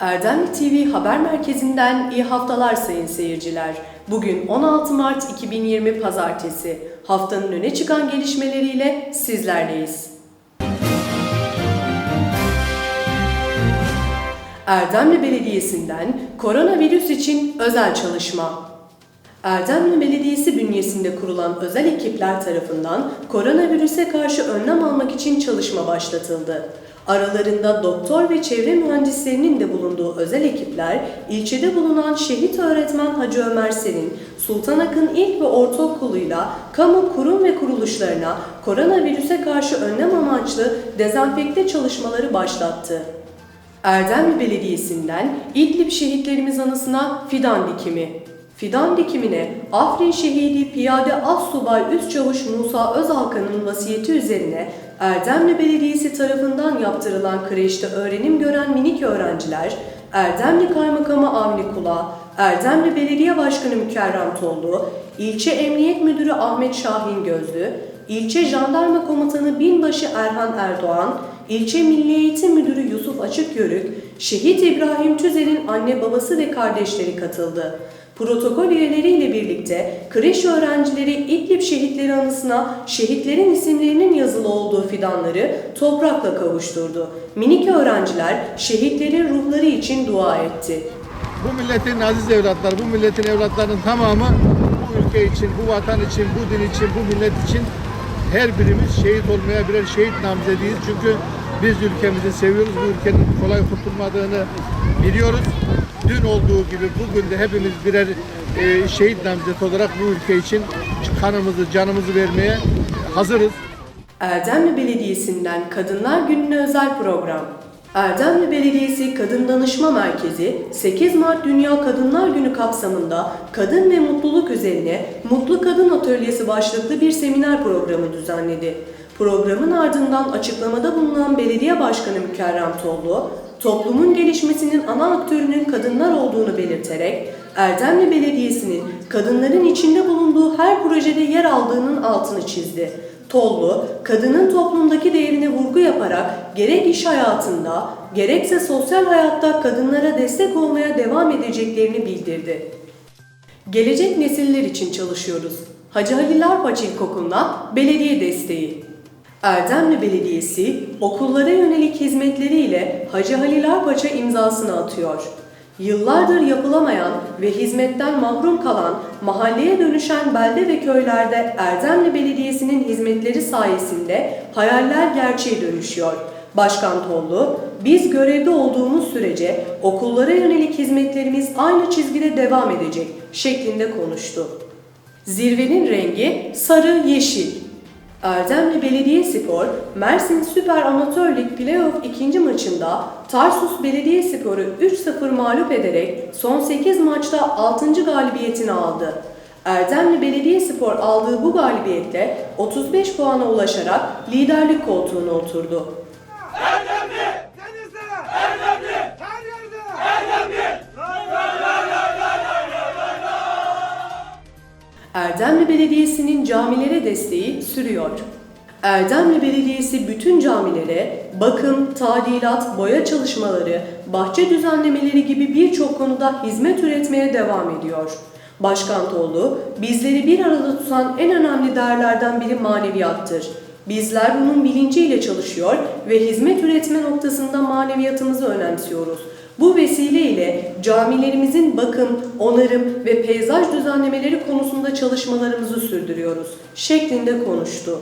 Erdemli TV Haber Merkezi'nden iyi haftalar sayın seyirciler. Bugün 16 Mart 2020 Pazartesi. Haftanın öne çıkan gelişmeleriyle sizlerleyiz. Erdemli Belediyesi'nden koronavirüs için özel çalışma. Erdemli Belediyesi bünyesinde kurulan özel ekipler tarafından koronavirüse karşı önlem almak için çalışma başlatıldı. Aralarında doktor ve çevre mühendislerinin de bulunduğu özel ekipler, ilçede bulunan şehit öğretmen Hacı Ömer Serin, Sultan Akın İlk ve Ortaokulu'yla kamu kurum ve kuruluşlarına koronavirüse karşı önlem amaçlı dezenfekte çalışmaları başlattı. Erdemli Belediyesi'nden İdlib şehitlerimiz anısına fidan dikimi. Fidan dikimine Afrin Şehidi Piyade Assubay Üst Çavuş Musa Özalkan'ın vasiyeti üzerine Erdemli Belediyesi tarafından yaptırılan kreşte öğrenim gören minik öğrenciler, Erdemli Kaymakamı Avni Kula, Erdemli Belediye Başkanı Mükerrem Tollu, İlçe Emniyet Müdürü Ahmet Şahin Gözlü, İlçe Jandarma Komutanı Binbaşı Erhan Erdoğan, İlçe Milli Eğitim Müdürü Yusuf Açıkyörük, Şehit İbrahim Tüzel'in anne babası ve kardeşleri katıldı. Protokol üyeleriyle birlikte kreş öğrencileri İdlib şehitleri anısına şehitlerin isimlerinin yazılı olduğu fidanları toprakla kavuşturdu. Minik öğrenciler şehitlerin ruhları için dua etti. Bu milletin aziz evlatları, bu milletin evlatlarının tamamı bu ülke için, bu vatan için, bu din için, bu millet için her birimiz şehit olmaya birer şehit namzediyiz. Çünkü biz ülkemizi seviyoruz, bu ülkenin kolay kurtulmadığını biliyoruz. Dün olduğu gibi bugün de hepimiz birer e, şehit namzeti olarak bu ülke için kanımızı, canımızı vermeye hazırız. Erdemli Belediyesi'nden Kadınlar Günü'ne özel program. Erdemli Belediyesi Kadın Danışma Merkezi 8 Mart Dünya Kadınlar Günü kapsamında kadın ve mutluluk üzerine Mutlu Kadın Atölyesi başlıklı bir seminer programı düzenledi. Programın ardından açıklamada bulunan Belediye Başkanı Mükerrem Tollu, toplumun gelişmesinin ana aktörünün kadınlar olduğunu belirterek Erdemli Belediyesi'nin kadınların içinde bulunduğu her projede yer aldığının altını çizdi. Tollu, kadının toplumdaki değerine vurgu yaparak gerek iş hayatında, gerekse sosyal hayatta kadınlara destek olmaya devam edeceklerini bildirdi. Gelecek nesiller için çalışıyoruz. Hacı Halil Arpaç İlkokulu'na belediye desteği. Erdemli Belediyesi okullara yönelik hizmetleriyle Hacı Halil Arpaç'a imzasını atıyor. Yıllardır yapılamayan ve hizmetten mahrum kalan mahalleye dönüşen belde ve köylerde Erdemli Belediyesi'nin hizmetleri sayesinde hayaller gerçeğe dönüşüyor. Başkan Tollu, biz görevde olduğumuz sürece okullara yönelik hizmetlerimiz aynı çizgide devam edecek şeklinde konuştu. Zirvenin rengi sarı yeşil. Erdemli Belediyespor, Mersin Süper Amatör Lig Playoff ikinci maçında Tarsus Belediyespor'u 3-0 mağlup ederek son 8 maçta 6. galibiyetini aldı. Erdemli Belediyespor aldığı bu galibiyetle 35 puana ulaşarak liderlik koltuğuna oturdu. Denizde! Erdemli! Her yerde! Erdemli! Erdemli Belediyesi'nin camilere desteği sürüyor. Erdemli Belediyesi bütün camilere bakım, tadilat, boya çalışmaları, bahçe düzenlemeleri gibi birçok konuda hizmet üretmeye devam ediyor. Başkan Tollu, bizleri bir arada tutan en önemli değerlerden biri maneviyattır. Bizler bunun bilinciyle çalışıyor ve hizmet üretme noktasında maneviyatımızı önemsiyoruz. Bu vesileyle camilerimizin bakım, onarım ve peyzaj düzenlemeleri konusunda çalışmalarımızı sürdürüyoruz şeklinde konuştu.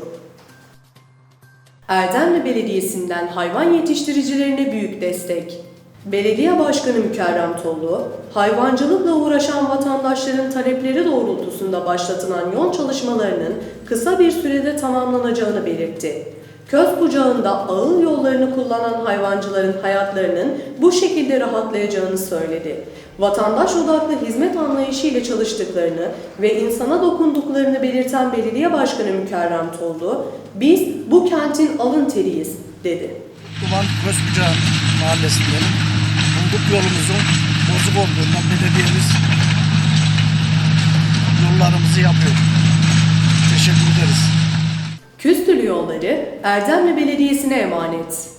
Erdemli Belediyesi'nden hayvan yetiştiricilerine büyük destek. Belediye Başkanı Mükerrem Tollu, hayvancılıkla uğraşan vatandaşların talepleri doğrultusunda başlatılan yol çalışmalarının kısa bir sürede tamamlanacağını belirtti. Köz bucağında ağıl yollarını kullanan hayvancıların hayatlarının bu şekilde rahatlayacağını söyledi. Vatandaş odaklı hizmet anlayışı ile çalıştıklarını ve insana dokunduklarını belirten Belediye Başkanı Mükerrem Tollu, biz bu kentin alın teriyiz dedi. Duman Közbucağı mahallesindenim. Bulduk yolumuzun bozuk olduğundan belediyemiz yollarımızı yapıyor. Teşekkür ederiz. Küstülü yolları Erdemli Belediyesi'ne emanet.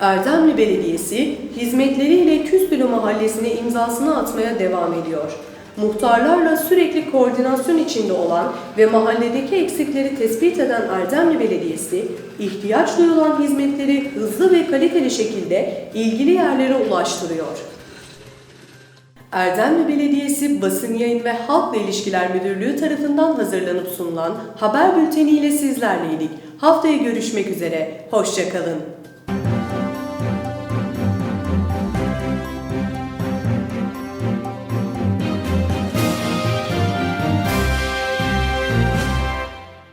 Erdemli Belediyesi hizmetleriyle Küstülü Mahallesi'ne imzasını atmaya devam ediyor. Muhtarlarla sürekli koordinasyon içinde olan ve mahalledeki eksikleri tespit eden Erdemli Belediyesi, ihtiyaç duyulan hizmetleri hızlı ve kaliteli şekilde ilgili yerlere ulaştırıyor. Erdemli Belediyesi Basın Yayın ve Halkla İlişkiler Müdürlüğü tarafından hazırlanıp sunulan haber bülteni ile sizlerleydik. Haftaya görüşmek üzere, hoşçakalın.